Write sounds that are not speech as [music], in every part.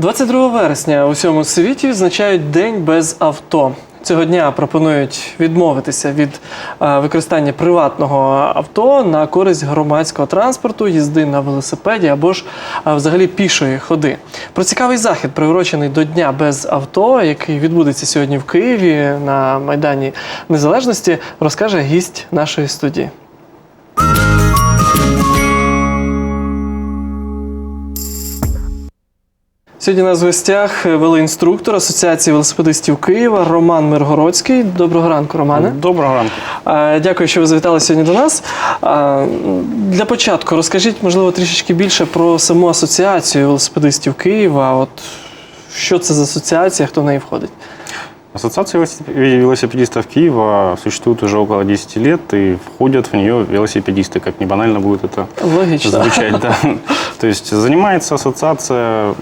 22 вересня у всьому світі відзначають День без авто. Цього дня пропонують відмовитися від е, використання приватного авто на користь громадського транспорту, їзди на велосипеді або ж е, взагалі пішої ходи. Про цікавий захід, приурочений до Дня без авто, який відбудеться сьогодні в Києві на Майдані Незалежності, розкаже гість нашої студії. Сьогодні у нас в гостях велоінструктор Асоціації велосипедистів Києва Роман Миргородський. Доброго ранку, Романе. Доброго ранку. Е, Дякую, що ви завітали сьогодні до нас. Е, Для початку розкажіть, можливо, трішечки більше про саму асоціацію велосипедистів Києва. От що це за асоціація, хто в неї входить? Ассоциация велосип- велосипедистов Киева существует уже около 10 лет, и входят в нее велосипедисты, как не банально будет это Логічно. звучать. Да. [laughs] То есть занимается ассоциация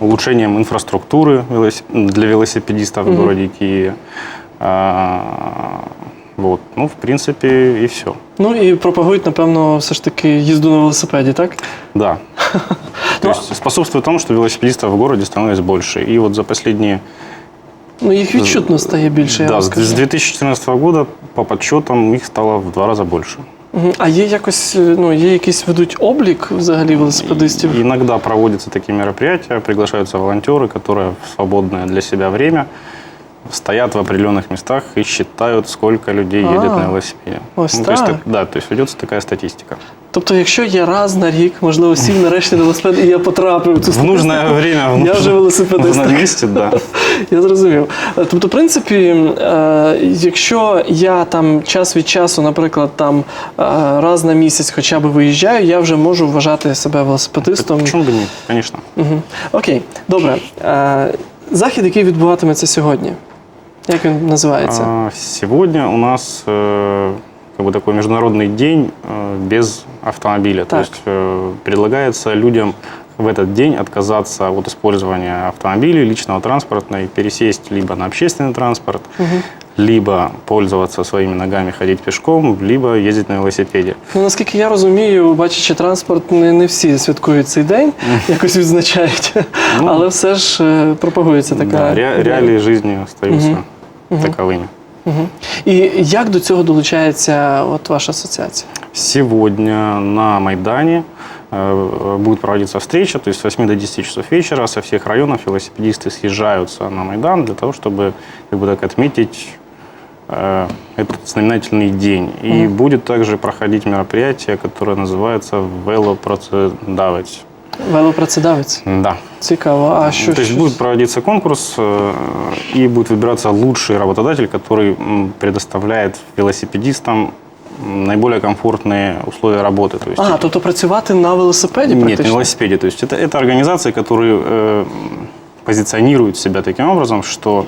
улучшением инфраструктуры для велосипедистов в городе Киеве. А, Вот, ну, в принципе, и все. Ну і пропагують, напевно, все ж таки їзду на велосипеді, так? Да. [laughs] То Ну, есть способствует тому, что велосипедистов в городе становится больше. И вот за последние Ну їх відчутно стає більше. я да, вам с скажу. 2014 года по подсчетам их стало в два раза больше. А є якось, е, ну, є якийсь ведуть облік взагалі велосипедистів? Иногда проводятся такие мероприятия, приглашаются волонтеры, которые в свободное для себя время стоят в определенных местах и считают, сколько людей едет на велосипеде. ось Ну, то есть, так. так- да, то есть ведется такая статистика. Тобто, якщо я раз на рік, можливо, сів нарешті на велосипед, і я потрапив в цю В нужное время, в Я вже нужном, в велосипедист. нужном месте, да. [laughs] Я зрозумів. Е, Тобто, в принципі, е, якщо я там час від часу, наприклад, там е, раз на місяць хоча б виїжджаю, я вже можу вважати себе велосипедистом. Почему бы нет, конечно. Угу. Окей, добре. Е, Захід, який відбуватиметься сьогодні. Як він називається? А, Сегодня у нас э, как бы такой международный день э, без автомобиля. То Так. есть э, предлагается людям в этот день отказаться от использования автомобилей, личного транспорта и пересесть либо на общественный транспорт, Мгм. либо пользоваться своими ногами, ходить пешком, либо ездить на велосипеде. Ну, наскільки я розумію, бачачи транспорт, не, не всі святкують цей день, якось відзначають. Ну, Але все ж е, пропагується така. Да, ре- реалии жизни остаются таковыми. Мгм. І як до цього долучається от ваша асоціація? Сегодня на Майдане э, будет проводиться встреча, то есть с 8 до 10 часов вечера со всех районов велосипедисты съезжаются на Майдан для того, чтобы как бы так отметить э, этот знаменательный день. И Мгм. будет также проходить мероприятие, которое называется «Велопроцедавить». Велопрацедавець. Да. Цікаво. А що? то есть що- будет проводиться конкурс, э, и будет выбираться лучший работодатель, который м, предоставляет велосипедистам м, наиболее комфортные условия работы. То есть А, тобто працювати на велосипеді Нет, практично? на велосипеде. То есть это, это организации, которые э, позиционируют себя таким образом, что, э,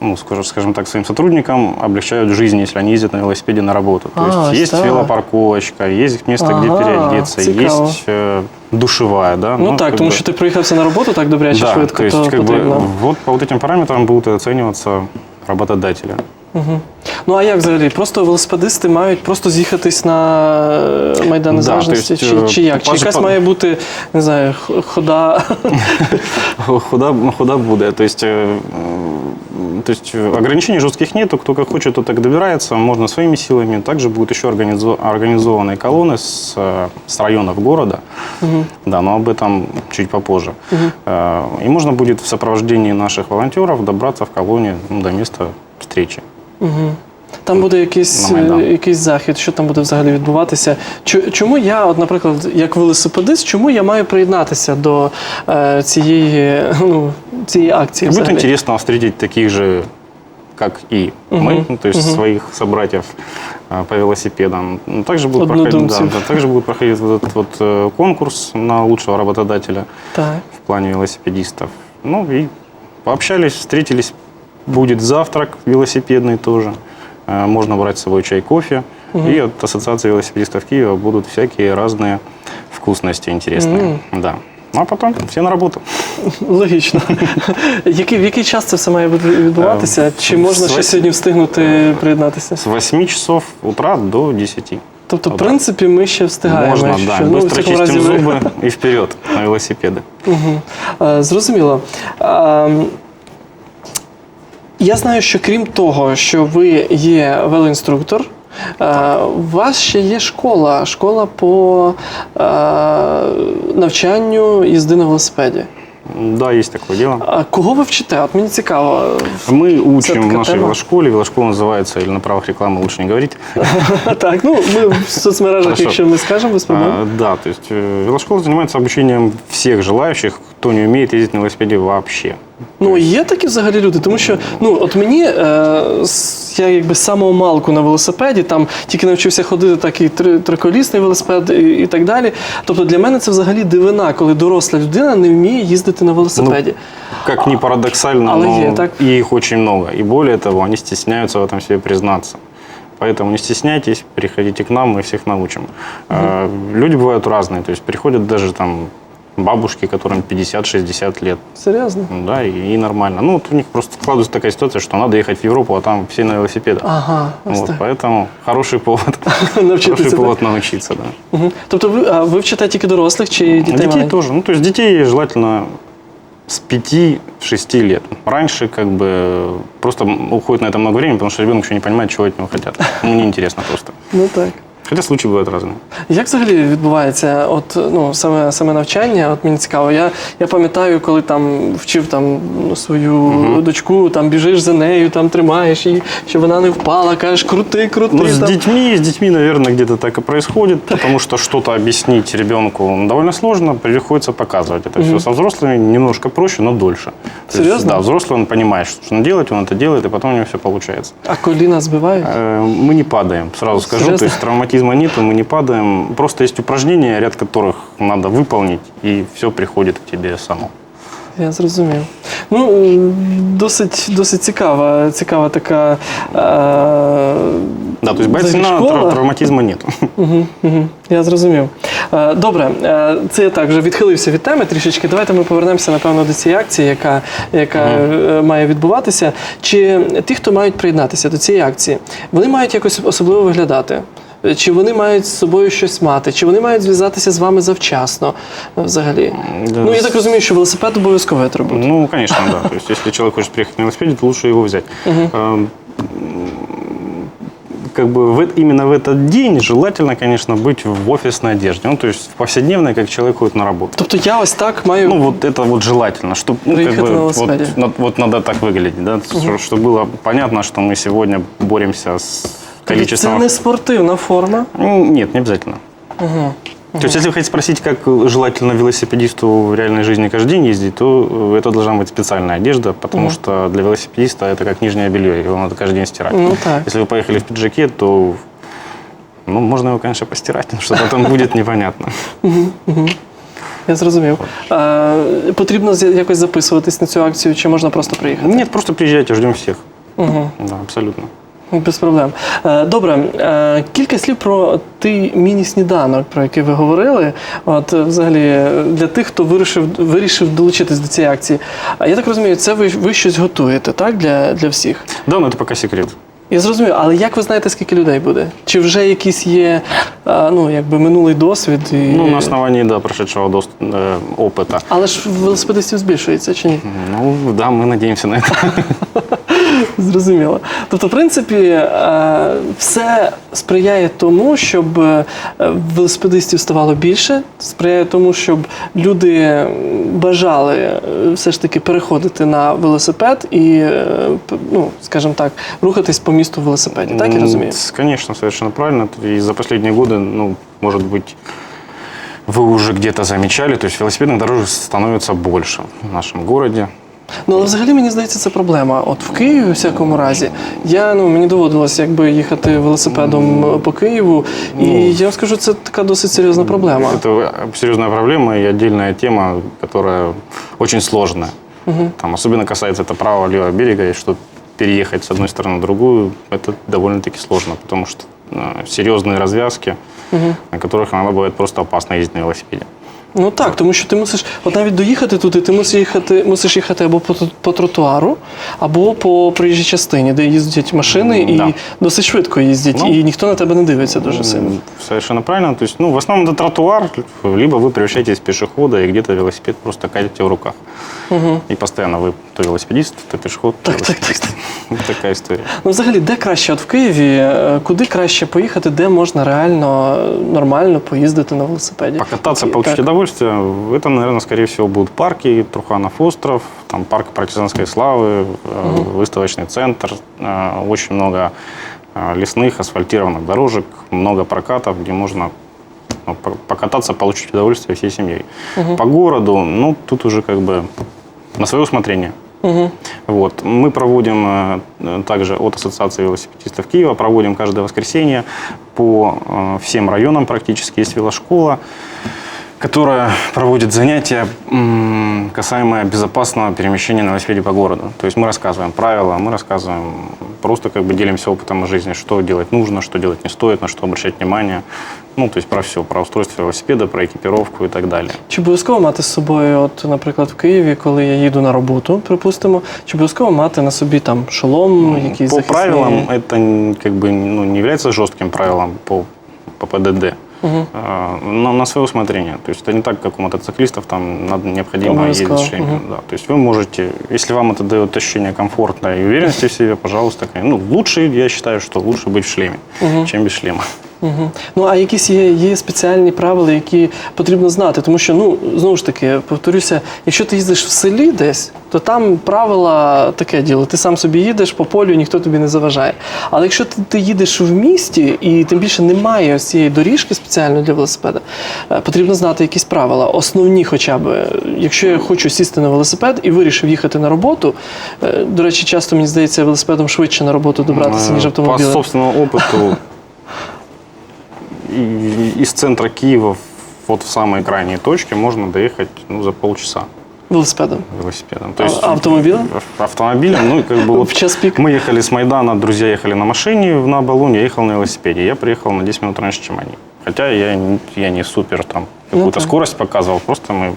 ну, скажем, скажем так, своим сотрудникам облегчают жизнь, если они ездят на велосипеде на работу. То А, есть есть так. велопарковочка, есть место, где Ага, переодеться, цікаво. есть э, душевая, да. Ну, так, как тому бы- що ти приїхався на роботу так добряче да, швидко, то есть то как бы потрібно. вот по вот этим параметрам будут оцениваться работодателя. Угу. Ну а як взагалі? Просто велосипедисти мають просто з'їхатись на е, Майдан Да, Незалежності? то есть, чи, е, чи як? Чи по- якась по- має бути, не знаю, х- хода. [laughs] Худа, худа будет. То есть, э, ограничений жестких нету. Кто как хочет, тот так добирается. Можно своими силами. Также будут еще организо- организованы колонны с, э, с районов города. Мгм. Да, но об этом чуть попозже. Э, И можно будет в сопровождении наших волонтеров добраться в колонии ну, до места встречи. Угу. Там буде якийсь, На Майдан. е, якийсь захід, що там буде взагалі відбуватися. Чу- Чому я, от, наприклад, як велосипедист, чому я маю приєднатися до е, цієї, ну, цієї акції? И будет взагалі? интересно встретить таких же, как и Мгм, мы, ну, то есть мгм. своих собратьев э, по велосипедам. Ну, Также будет, проходить, да, Однодумцев. да, также будет проходить вот этот вот э, конкурс на лучшего работодателя Так. в плане велосипедистов. Ну и пообщались, встретились. Будет завтрак велосипедный тоже. Э, Можно брать с собой чай, кофе. И от Ассоциации велосипедистов Киева будут всякие разные вкусности интересные. Да. Ну а потом все на работу. Логічно. [laughs] Який, в який час це все має бути- відбуватися? Е, Чи можна з ще вось- сьогодні встигнути приєднатися? С 8 часов утра до 10. Тобто, в Отак. принципі, ми ще встигаємо. Можно, що, да. ну, в Быстро всякому разі, чистим ви- зубы и вперед на велосипеды. Мгм. Е, Зрозуміло. Ем, Я знаю, що крім того, що ви є велоінструктор, е, у вас ще є школа, школа по е, навчанню їзди на велосипеді. Да, есть такое дело. А кого ви вчите? От мені цікаво. Мы учим в такая нашей тема. велошколе. Велошкола называется, или на правах рекламы лучше не говорить. [laughs] Так, ну ми в соцмережах, Хорошо. якщо ми скажемо, без проблем. А, Да, то есть э, велошкола занимается обучением всех желающих, кто не умеет ездить на велосипеде вообще. Ну, є такі взагалі люди, тому що ну от мені е, с- я якби з самого малку на велосипеді, там тільки навчився ходити, так і три, триколісний велосипед і, і так далі. Тобто для мене це взагалі дивина, коли доросла людина не вміє їздити на велосипеді. Как ни парадоксально, Але но є, так? и их очень много. И более того, они стесняются в этом себе признаться. Поэтому не стесняйтесь, приходите к нам, мы всех научим. А, Люди бывают разные, то есть приходят даже там бабушки, которым 50-60 лет. Серйозно? Да, и, и нормально. Ну, вот у них просто складывается такая ситуация, что надо ехать в Европу, а там все на велосипедах. Ага, вот, так. поэтому хороший повод, [laughs] хороший повод научиться, да. Тобто ви, а ви вчите тільки дорослих чи дітей? Детей тоже. Ну, то есть детей желательно с 5-6 лет. Раньше как бы просто уходит на это много времени, потому что ребенок еще не понимает, чего от него хотят. Ему неинтересно просто. Ну так. Хотя случаи бывают разные. Як взагалі відбувається от, ну, саме, саме навчання? От мені цікаво. Я, я пам'ятаю, коли там вчив там, ну, свою дочку, там біжиш за нею, там тримаєш її, щоб вона не впала, кажеш, крути, крути. Ну, с там. детьми, с детьми, наверное, где-то так и происходит, потому что что-то объяснить ребенку довольно сложно, приходится показывать это все. Со взрослыми немножко проще, но дольше. То есть, Серьезно? да, взрослый, он понимает, что нужно делать, он это делает, и потом у него все получается. А коліна збивають? Э, Мы не падаем, сразу скажу. Серьезно? То есть травматизма нету, мы не падаем. Просто есть упражнения, ряд которых надо выполнить, и все приходит к тебе само. Я зрозумів. Ну, м, досить, досить цікава, цікава така. Е- Да, то есть взагалі бойцина школа. трав- травматизма нету. Угу, угу, я зрозумів. Е, Добре, е, це я так вже відхилився від теми трішечки. Давайте ми повернемося, напевно, до цієї акції, яка, яка е, має відбуватися. Чи ті, хто мають приєднатися до цієї акції, вони мають якось особливо виглядати? Е, Чи вони мають з собою щось мати? Чи вони мають зв'язатися з вами завчасно е, взагалі? Да. Ну, я так розумію, що велосипед обов'язково треба бути. Ну, конечно, да. То есть если человек хочет приехать на велосипеде, то лучше его взять. Эм, Как бы в, э- именно в этот день желательно, конечно, быть в офисной одежде. Ну, то есть в повседневной, как человек ходит на работу. Тобто я ось так маю. Ну, вот это вот желательно, чтобы ну, как Приехать бы, на вот, велосипеде. на- вот надо так выглядеть, да, чтобы было понятно, что мы сегодня боремся с це количеством... не спортивна форма. Ну, Нет, не обязательно. То есть, если вы хотите спросить, как желательно велосипедисту в реальной жизни каждый день ездить, то э, это должна быть специальная одежда, потому что для велосипедиста это как нижнее белье, его надо каждый день стирать. Ну так. Если вы поехали в пиджаке, то ну, можно его, конечно, постирать, но что потом будет непонятно. [laughs] Я зрозумів. Е, потрібно з- якось записуватись на цю акцію, чи можна просто приїхати? Нет, просто приезжайте, ждем всех. Угу. Да, абсолютно. Без проблем. Е, добре, е, кілька слів про той міні-сніданок, про який ви говорили. От, е, взагалі, е, для тих, хто вирішив, вирішив долучитись до цієї акції. А я так розумію, це ви, ви щось готуєте, так? Для, для всіх. Да, но это пока секрет. Я зрозумів, але як ви знаєте, скільки людей буде? Чи вже якийсь є е, ну, якби минулий досвід? І... Ну, на основании, да, прошедшего дос- э, опыта. Але ж велосипедистів збільшується чи ні? Ну, да, мы надеемся на это. [laughs] Зрозуміло. [laughs] Тобто, в принципі, е, все сприяє тому, щоб е, велосипедистів ставало більше, сприяє тому, щоб люди бажали е, все ж таки переходити на велосипед і, е, п- ну, скажімо так, рухатись по місту в велосипеді. Так я М, розумію? с- Конечно, совершенно правильно. И за последние годы, ну, может быть, вы уже где-то замечали, то есть велосипедных дорожек становится больше в нашем городе. Ну, але взагалі мені здається, це проблема. От в Києві, у всякому разі, я ну мені доводилось якби їхати велосипедом е, по Києву, і я вам скажу, це така досить серйозна проблема. Это серьезная проблема и отдельная тема, которая очень сложная. Там особенно касается это правого левого берега, и что переехать с одной стороны на другую, это довольно-таки сложно, потому что э, серьезные развязки, на которых иногда бывает просто опасно ездить на велосипеде. Ну так, тому що ти мусиш, от навіть доїхати туди, ти мусиш їхати, мусиш їхати або по, по тротуару, або по проїжджій частині, де їздять машини і Да. досить швидко їздять, Ну, і ніхто на тебе не дивиться дуже сильно. М, Совершенно правильно. То есть, ну, в основном это тротуар, либо вы превращаетесь в пешехода, и где-то велосипед просто катите в руках. И постоянно вы то велосипедист, то пешеход, то Так, так, так, велосипедист. [laughs] Такая история. Ну, взагалі, де краще, от в Києві, е, куди краще поїхати, де можна реально е, нормально поїздити на велосипеді? Покататься, І- получить так. удовольствие, это, наверное, скорее всего, будут парки, Труханов остров, там парк партизанской славы, э, выставочный центр, э, очень много э, лесных, асфальтированных дорожек, много прокатов, где можно ну, по- покататься, получить удовольствие всей семьей. По городу, ну, тут уже как бы на свое усмотрение. Мгм. Вот. Мы проводим также от Ассоциации велосипедистов Киева, проводим каждое воскресенье по всем районам практически. Есть велошкола, которая проводит занятия, м, касаемые безопасного перемещения на велосипеде по городу. То есть мы рассказываем правила, мы рассказываем, просто как бы делимся опытом из жизни, что делать нужно, что делать не стоит, на что обращать внимание. Ну, то есть про все, про устройство велосипеда, про экипировку и так далее. Чи обов'язково мати з собою, от, наприклад, в Києві, коли я їду на роботу, припустимо, чи обов'язково мати на собі там шолом, якийсь По захисний? правилам это н- как бы ну, не является жестким правилом по, по ПДД. Мгм. А, Но на свое усмотрение. То есть это не так, как у мотоциклистов, там надо, необходимо Обовязково, ездить в шлеме. мгм. Да. То есть вы можете, если вам это дает ощущение комфорта и уверенности в себе, пожалуйста, ну, лучше, я считаю, что лучше быть в шлеме, чем без шлема. Угу. Ну а якісь є, є спеціальні правила, які потрібно знати, тому що ну знову ж таки повторюся, якщо ти їздиш в селі десь, то там правила таке діло. Ти сам собі їдеш по полю, ніхто тобі не заважає. Але якщо ти, ти їдеш в місті і тим більше немає ось цієї доріжки спеціальної для велосипеда, е, потрібно знати якісь правила, основні, хоча б. Якщо я хочу сісти на велосипед і вирішив їхати на роботу, е, до речі, часто мені здається, велосипедом швидше на роботу добратися, ніж Э, По собственному опыту [laughs] и- из центра Киева вот в самой крайней точке можно доехать ну, за полчаса Велосипедом. велосипедом. А- автомобилем? ав- Автомобилем. Ну, как бы [laughs] вот В час пик. мы ехали с Майдана, друзья ехали на машине на Балуне, я ехал на велосипеде. Я приехал на 10 минут раньше, чем они. Хотя я, я не супер там какую-то так. скорость показывал, просто мы...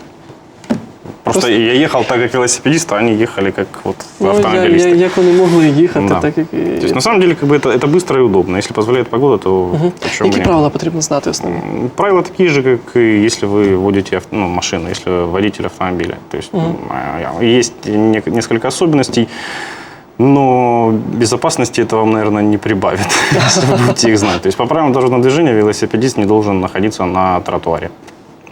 Просто, Просто- я ехал так, как велосипедист, а они ехали как вот Ну, я, автомобилисты. я, як вони могли їхати, Да. так як і. То есть, на самом деле, как бы это, это быстро и удобно. Если позволяет погода, то почему Які бы нет? правила потрібно знати основні? М, Правила такие же, как и если вы водите ав- ну, машину, если вы водитель автомобиля. То есть м, а, есть не- несколько особенностей, но безопасности это вам, наверное, не прибавит, [laughs] если вы будете их знать. То есть по правилам дорожного движения велосипедист не должен находиться на тротуаре.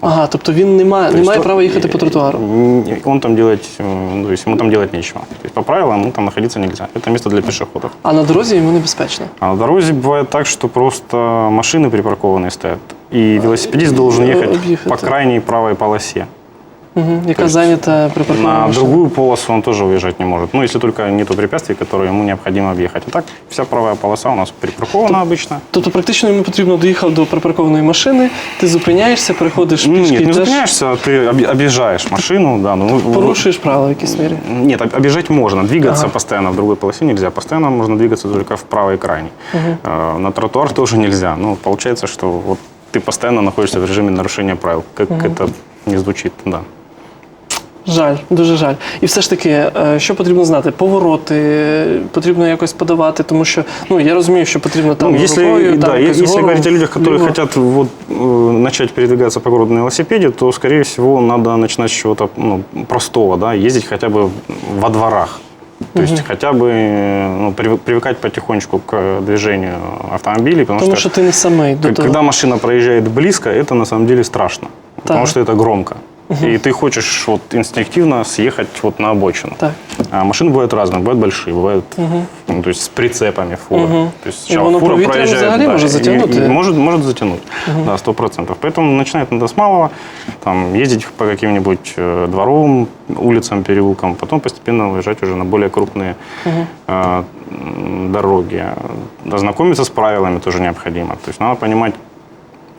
Ага, тобто він не має, То не есть має он- права їхати по тротуару. М, Он там делать, э, ну, то есть ему там делать нечего. То есть по правилам ему там находиться нельзя. Это место для пешеходов. А на дорозі йому небезпечно. А на дороге бывает так, что просто машины припаркованные стоят, и велосипедист должен э, ехать объехать, по да. крайней правой полосе. Угу. Яка есть зайнята припаркована На машина. другую полосу он тоже выезжать не может. Ну, если только нету препятствий, которые ему необходимо объехать. А так вся правая полоса у нас припаркована обычно. Тобто практично йому потрібно доїхав до припаркованої машини, ти зупиняєшся, переходиш Ну, пішки, нет, не йдеш, зупиняешься, а ты оби- объезжаешь машину. Да, ну, в- порушуєш правила в якійсь мірі. Нет, об- объезжать можно, двигаться Ага. постоянно в другой полосе нельзя. Постоянно можно двигаться только в правой крайней. Э, На тротуар тоже нельзя. Ну, получается, что вот ты постоянно находишься в режиме нарушения правил. Как это не звучит, да. Жаль, дуже жаль. І все ж таки, е, що потрібно знати? Повороти е, потрібно якось подавати, тому що ну я розумію, що потрібно там Ну, если, рукою, да, там, е- якось если вгору, говорить о людях, которые вліво. хотят вот, э, начать передвигаться по городу на велосипеде, то, скорее всего, надо начинать с чего-то ну, простого, да, ездить хотя бы во дворах. То есть хотя бы э, ну, привы- привыкать потихонечку к движению автомобилей, потому, Тому що ти не самий до К- того. Когда машина проезжает близко, это на самом деле страшно. Потому Так. что это громко. И ты хочешь вот инстинктивно съехать вот на обочину. Так. А машины бывают разные, бывают большие, бывают ну, то есть с прицепами фуры. Мгм. То есть И воно повітрям взагалі може и- затягнути. и может, может затянуть, да, сто процентов. Поэтому начинать надо с малого, там, ездить по каким-нибудь э, дворовым улицам, переулкам, потом постепенно выезжать уже на более крупные э, м, дороги. Ознакомиться с правилами тоже необходимо. То есть надо понимать,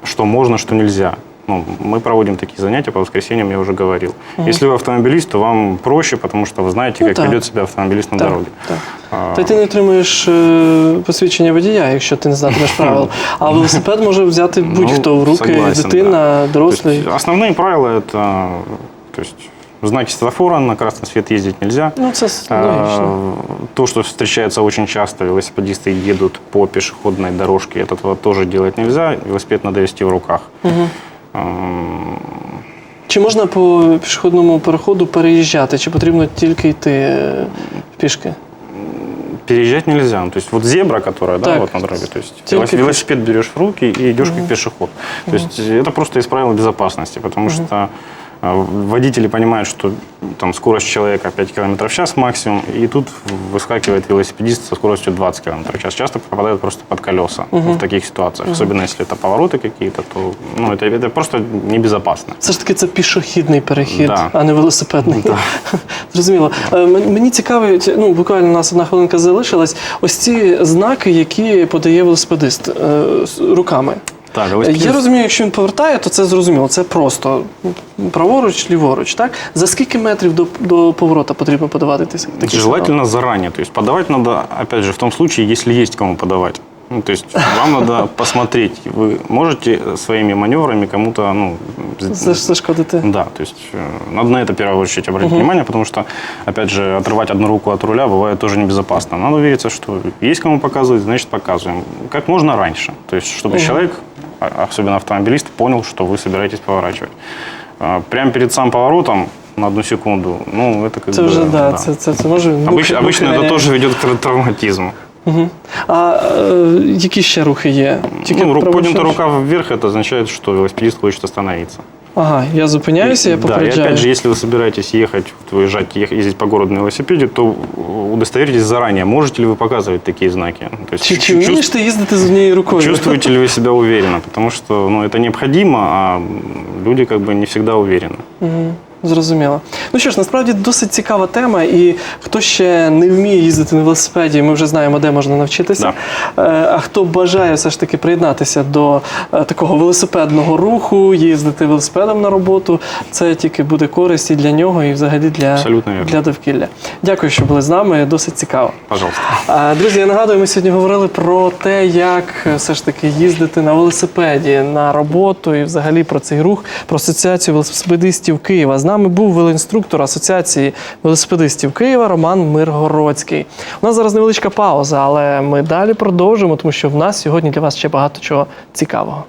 что можно, что нельзя ну, мы проводим такие занятия по воскресеньям, я уже говорил. Если вы автомобилист, то вам проще, потому что вы знаете, Ну, как так. ведет себя автомобилист на Так, дороге. так. А, Та й ти не отримуєш е, посвідчення водія, якщо ти не знатимеш правил. А велосипед може взяти будь-хто в руки, Ну, согласен, дитина, да. дорослий. То есть основные правила это, то есть знаки светофора, на красный свет ездить нельзя. Ну, це с- логічно. А, То, что встречается очень часто, велосипедисты едут по пешеходной дорожке, этого тоже делать нельзя. Велосипед надо вести в руках. Ам, Чи можна по пішохідному переходу переїжджати, чи потрібно тільки йти е, пішки? Переезжать нельзя. Ну, То есть вот зебра, которая, да, Так. вот на дороге, то есть велосипед берешь в руки и идешь как пешеход. То есть это просто из правил безопасности, потому что водители понимают, что там скорость человека 5 км в час максимум, и тут выскакивает велосипедист со скоростью 20 км в час. Часто попадают просто под колеса в таких ситуациях. Особенно если это повороты какие-то, то ну, это, это просто небезопасно. Все ж таки це пішохідний перехід, Да. а не велосипедний. [laughs] Зрозуміло. Е, м- Мені цікавить, ну буквально у нас одна хвилинка залишилась. Ось ці знаки, які подає велосипедист е, з руками. Так, Я розумію, якщо він повертає, то це зрозуміло. Це просто праворуч, ліворуч. Так за скільки метрів до, до поворота потрібно подавати ті- такі сигнали? Желательно заранее. То есть подавать надо, опять же, в том случае, если есть кому подавать. Ну, то есть вам надо [laughs] посмотреть, вы можете своими маневрами кому-то, ну, Заш- Зашкодити. да, то есть э, надо на это в первую очередь обратить внимание, потому что, опять же, отрывать одну руку от руля бывает тоже небезопасно. Надо увериться, что есть кому показывать, значит показываем. Как можно раньше. То есть, чтобы человек, а- особенно автомобилист, понял, что вы собираетесь поворачивать. А, Прямо перед самым поворотом на одну секунду, ну, это как Це бы... вже да, Це, це, це може Обыч- мухи- обычно мухи это ганяють. тоже ведет к тра- травматизму. Мгм. А е, які ще рухи є? ну, рук, праворуч, поднятая ліворуч? рука вверх, это означает, что велосипедист хочет остановиться. Ага, я зупиняюся, я да, и попереджаю. опять же, если вы собираетесь ехать, вот выезжать, ех- ездить по городу на велосипеде, то удостоверитесь заранее, можете ли вы показывать такие знаки. То есть Чи, чи чувств- вмієш ти їздити з однією рукою? чувствуете ли вы [laughs] себя уверенно, потому что ну, это необходимо, а люди как бы не всегда уверены. Мгм, Зрозуміло. Ну що ж, насправді досить цікава тема, і хто ще не вміє їздити на велосипеді, ми вже знаємо, де можна навчитися. Е, А хто бажає все ж таки приєднатися до е, такого велосипедного руху, їздити велосипедом на роботу, це тільки буде користь і для нього, і взагалі для, для довкілля. Дякую, що були з нами. Досить цікаво. Пожалуйста. Друзі, я нагадую, ми сьогодні говорили про те, як е, все ж таки їздити на велосипеді на роботу і взагалі про цей рух, про асоціацію велосипедистів Києва. Нами був велоінструктор Асоціації велосипедистів Києва Роман Миргородський. У нас зараз невеличка пауза, але ми далі продовжимо, тому що в нас сьогодні для вас ще багато чого цікавого.